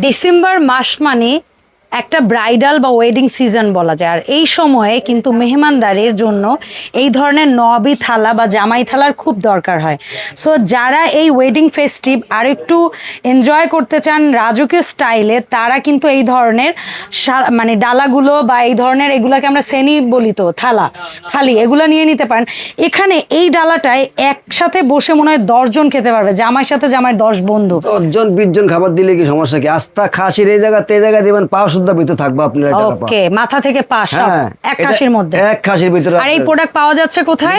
December মাস মানে একটা bridal বা ওয়েডিং সিজন বলা যায়। আর এই সময়ে কিন্তু মেহমানদারের জন্য এই ধরনের নবী থালা বা জামাই থালার খুব দরকার হয়। সো যারা এই ওয়েডিং ফেস্টিভ আর একটু এনজয় করতে চান রাজকীয় স্টাইলে, তারা কিন্তু এই ধরনের মানে ডালাগুলো বা এই ধরনের এগুলাকে আমরা সেনি বলি তো, থালা, থালি, এগুলো নিয়ে নিতে পারেন। এখানে এই ডালাটায় একসাথে বসে মনে হয় দশজন খেতে পারবে, জামাইয়ের সাথে জামাই দশ বন্ধু। দশজন, বিশজন খাবার দিলে কি সমস্যা কি? আস্তা খাসির এই জায়গা, তে জায়গা দেবেন, পাও শুদ্ধ ভিতরে থাকব আপনার ওকে মাথা থেকে পা সব হ্যাঁ, এক খাসির মধ্যে। এক খাসির ভিতরে আর এই প্রোডাক্ট পাওয়া যাচ্ছে কোথায়?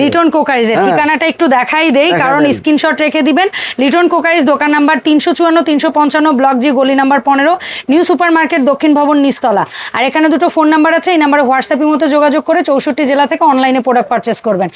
লিটন কোকারিজে। হ্যাঁ। ঠিকানাটা একটু দেখাই দেই কারণ স্ক্রিনশট রেখে দিবেন। লিটন কোকারিজ দোকান নাম্বার তিনশো চুয়ান্ন তিনশো পঞ্চান্ন ব্লক জি গলি নাম্বার পনেরো নিউ সুপার মার্কেট দক্ষিণ ভবন নিস্তলা আর এখানে দুটো ফোন নাম্বার আছে এই নাম্বারে হোয়াটসঅ্যাপের মধ্যে যোগাযোগ করে চৌষট্টি জেলা থেকে অনলাইনে প্রোডাক্ট পারচেস করবেন।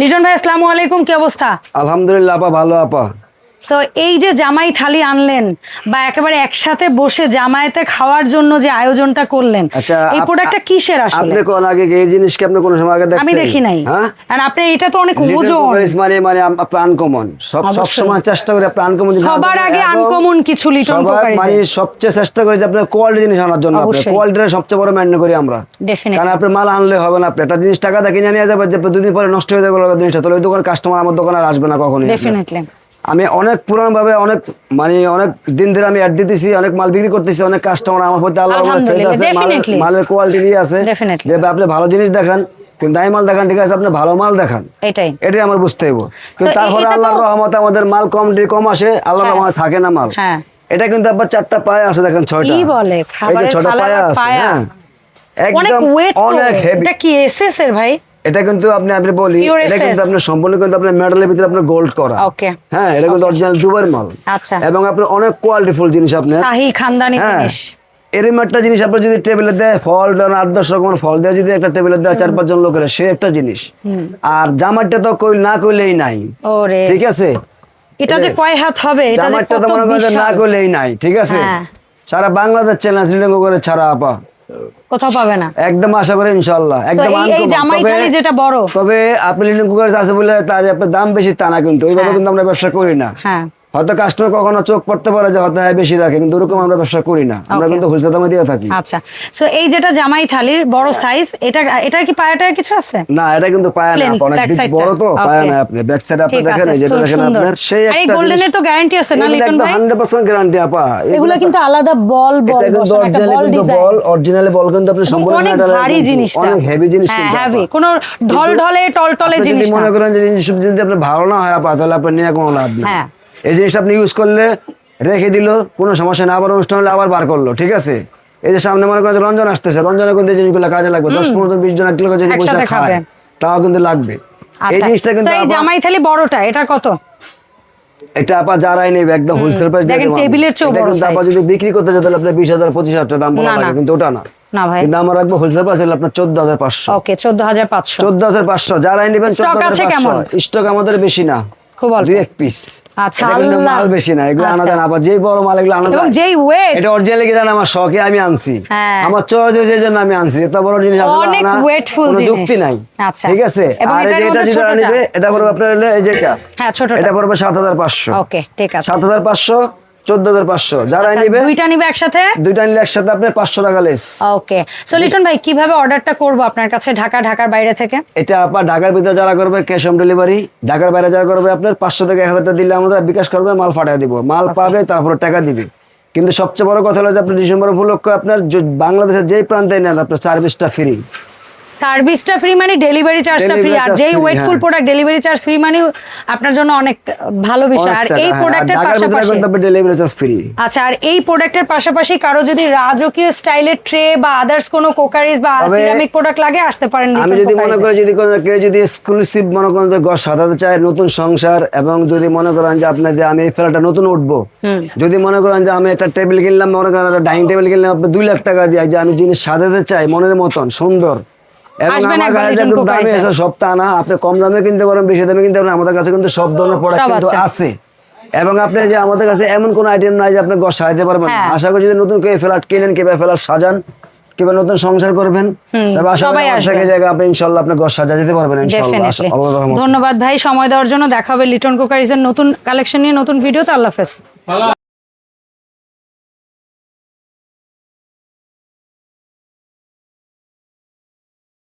লিটন ভাই আসসালামু আলাইকুম কি অবস্থা? আলহামদুলিল্লাহ আপা ভালো আপা। সো এই যে জামাই থালি আনলেন বা একেবারে একসাথে বসে জামাইতে খাওয়ার জন্য যে আয়োজনটা করলেন আচ্ছা এই প্রোডাক্টটা কিসের আসলে? আপনি কোন আগে এই জিনিস কি আপনি কোনো সময় আগে দেখছেন? আমি দেখি নাই। হ্যাঁ? আর আপনি এটা তো অনেক ওজন। মানে মানে প্রাণ কমন। সব সব সময় চেষ্টা করি প্রাণ কমন সবার আগে uncommon কিছু লিটল কুকারিজে। মানে সবচেয়ে চেষ্টা করি যে আপনার কোয়ালিটি জিনিস আনার জন্য আপনি। কোয়ালিটিটা সবচেয়ে বড় মেনটেন করি আমরা। Definitely. কারণ আপনি মাল আনলে হবে না আপনি। একটা জিনিস টাকা দেখে নিয়ে নিয়ে যাবে যে দুদিন পরে নষ্ট হয়ে যাবে জিনিসটা। তাহলে ওই দোকান কাস্টমার আমার দোকানে আসবে না কখনোই। ডেফিনেটলি আমি অনেক পুরান ভাবে অনেক মানে অনেক দিন ধরে আমি অ্যাড দিতেছি অনেক মাল বিক্রি করতেছি অনেক কাস্টমার আমার প্রতি আল্লাহ আছে মালের- কোয়ালিটি নিয়ে আছে. যে আপনি ভালো জিনিস দেখান কিন্তু দামি মাল দেখান ঠিক আছে আপনি ভালো মাল দেখান। এটাই। এটাই আমার বুঝতে হইব। কিন্তু তারপরে আল্লাহর রহমত আমাদের মাল কম কম আসে আল্লাহর হ্যাঁ। রহমত থাকে না মাল। হ্যাঁ। এটা কিন্তু আবার চারটা পায়া আছে দেখেন ছয়টা। এই যে খাবারের ছটা থালার পায়া আছে হ্যাঁ। একদম অনেক হেভি এটা কি এসএস এর ভাই? এটা কিন্তু আপনি আপনি বলি এটা কিন্তু আপনার সম্পূর্ণ কিন্তু আপনার মেডালের ভিতরে আপনার গোল্ড করা। Okay. হ্যাঁ এটা কিন্তু অরিজিনাল দুবার মাল আচ্ছা। এবং আপনার অনেক কোয়ালিটিফুল জিনিস আপনার। শাহি খানদানি হ্যাঁ জিনিস। একটা জিনিস আপনার যদি টেবিলে দেয় ফল দেন আট দশ রকমের ফল দেয় যদি একটা টেবিলে দেয় চার পাঁচজন লোকের সে একটা জিনিস। আর জামারটা তো কই না কইলেই নাই। ঠিক আছে? এটা যে কয় হাত হবে জামারটা তো মনে করেন না কইলেই নাই ঠিক আছে? হ্যাঁ। সারা বাংলাদেশ চ্যালেঞ্জ শ্রীলঙ্কা করে ছাড়া আপা। কোথাও পাবে না। একদম আশা করি ইনশাল্লাহ একদম এই- জামাই তবে- যেটা বড়। তবে আপনি লিটন কুকার আছে বলে তার আপনার দাম বেশি তা না কিন্তু ওইভাবে হ্যাঁ। কিন্তু আমরা ব্যবসা করি না। হ্যাঁ। হয়তো কাস্টমার কখনো চোখ পড়তে পারে যে হয়তো হ্যাঁ বেশি রাখে কিন্তু ওরকম আমরা ব্যবসা করি না। আমরা কিন্তু হোলসেল দামে দিয়ে থাকি। আচ্ছা। সো এই যেটা জামাই থালির বড় সাইজ এটা এটা কি পায়াটা কিছু আছে? না এটা কিন্তু পায় না অনেক। বড় তো পায়. না আপনি। ব্যাক সাইড আপনি দেখেন এই যেটা দেখেন। আপনার সেই আর এই একটা গোল্ডেনের তো গ্যারান্টি আছে না লিটন ভাই? 100% গ্যারান্টি আপা। এগুলো কিন্তু আলাদা বল বল বসানো একটা বল ডিজাইন বল অরিজিনালি বল কিন্তু আপনি সম্পূর্ণ অনেক ভারী জিনিসটা। অনেক হেভি জিনিস হ্যাঁ কিন্তু হেভি। কোনো ঢল ঢলে টল টলে জিনিস না। মনে করেন যে জিনিস যদি আপনার ভালো না হয় আপা তাহলে আপনার নিয়ে কোনো লাভ নেই। হ্যাঁ। এই জিনিস আপনি ইউজ করলে রেখে দিল কোনো সমস্যা না আবার অনুষ্ঠান হলে আবার বার করল ঠিক আছে? এই যে সামনে মনে করেন রঞ্জন আসতেছে রঞ্জনে কিন্তু এই জিনিসগুলো কাজে লাগবে। দশ পনেরো বিশ জন এক যদি পয়সা খায় তাও কিন্তু লাগবে। এই আচ্ছা। জিনিসটা কিন্তু জামাই থালি বড়টা এটা কত? এটা আপা যারাই নেবে একদম হোলসেল প্রাইস দেখেন, টেবিলের চেয়েও বড় কিন্তু আপা যদি বিক্রি করতে তাহলে টাকা দাম বলা। লাগে কিন্তু ওটা না। ভাই। কিন্তু আমার রাখব হোলসেল প্রাইস আপনার ওকে যারাই নেবেন স্টক আমাদের বেশি না। খুব অল্প। এক পিস আচ্ছা, এটা কিন্তু। মাল বেশি না এগুলো আনা দেন আবার যেই বড় মাল এগুলো আনা দেন যেই ওয়েট এটা অরিজিনাল কি জানেন আমার শখে আমি আনছি। হ্যাঁ। আমার চয়েস হয়েছে জন্য আমি আনছি এত বড় জিনিস অনেক আনা কোনো জিনিস। যুক্তি নাই। আচ্ছা। ঠিক আছে? আর এটা যেটা ছোটটা? এটা পড়বে আপনার এই যেটা হ্যাঁ ছোটটা। এটা পড়বে সাত হাজার পাঁচশো। ওকে ঠিক আছে। সাত হাজার পাঁচশো। চোদ্দ হাজার পাঁচশো। যারাই আচ্ছা, নিবে দুইটা নিবে একসাথে? দুইটা নিলে একসাথে আপনার পাঁচশো টাকা লেস। ওকে। সো লিটন ভাই কীভাবে অর্ডারটা করব আপনার কাছে ঢাকা ঢাকার বাইরে থেকে? এটা আপনার ঢাকার ভিতরে যারা করবে ক্যাশ অন ডেলিভারি ঢাকার বাইরে যারা করবে আপনার পাঁচশো থেকে এক হাজার টাকা দিলে আমরা বিকাশ করবে মাল ফাটিয়ে দিব। মাল পাবে তারপরে টাকা দিবে। কিন্তু সবচেয়ে বড় কথা হলো যে আপনার ডিসেম্বর উপলক্ষে আপনার যে- বাংলাদেশের যেই প্রান্তে নেন আপনার সার্ভিসটা ফ্রি সার্ভিসটা ফ্রি মানে ডেলিভারি চার্জটা ফ্রি আর যেই weightful. Product delivery charge free মানে আপনার জন্য অনেক ভালো বিষয়। আর এই প্রোডাক্টের হ্যাঁ, পাশাপাশি ডেলিভারি চার্জ ফ্রি আচ্ছা আর এই প্রোডাক্টের পাশাপাশি কারও যদি রাজকীয় স্টাইলের ট্রে বা আদার্স কোনো কোকারিজ বা সিরামিক প্রোডাক্ট লাগে আসতে পারেন আমি যদি মনে করি যদি কোনো কেউ যদি এক্সক্লুসিভ মনে করেন যে ঘর সাজাতে চায় নতুন সংসার এবং যদি মনে করেন যে আপনার যে আমি এই ফেলাটা নতুন উঠবো যদি মনে করেন যে আমি একটা টেবিল কিনলাম মনে করেন একটা ডাইনিং টেবিল কিনলাম আপনি দুই লাখ টাকা দিয়ে যে আমি জিনিস সাজাতে চাই মনের মতন সুন্দর এবং আসবেন আমার কাছে কিন্তু দামে এসে সব তা না আপনি কম দামে কিনতে পারেন বেশি দামে কিনতে পারেন আমাদের কাছে কিন্তু সব ধরনের প্রোডাক্ট কিন্তু আছে। আছে এবং আপনি যে আমাদের কাছে এমন কোন আইটেম নাই যে আপনি ঘর সাজাতে পারবেন হ্যাঁ। আশা করি যদি নতুন কেউ ফ্ল্যাট কিনেন কিংবা ফ্ল্যাট সাজান কিংবা নতুন সংসার করবেন আশা করি সবাই আমার আসবে। থেকে জায়গা আপনি ইনশাল্লাহ আপনি ঘর সাজা দিতে পারবেন ইনশাল্লাহ Definitely. আল্লাহর রহমতে। ধন্যবাদ ভাই সময় দেওয়ার জন্য দেখা হবে লিটন কোকারিজের নতুন কালেকশন নিয়ে নতুন ভিডিওতে আল্লাহ হাফেজ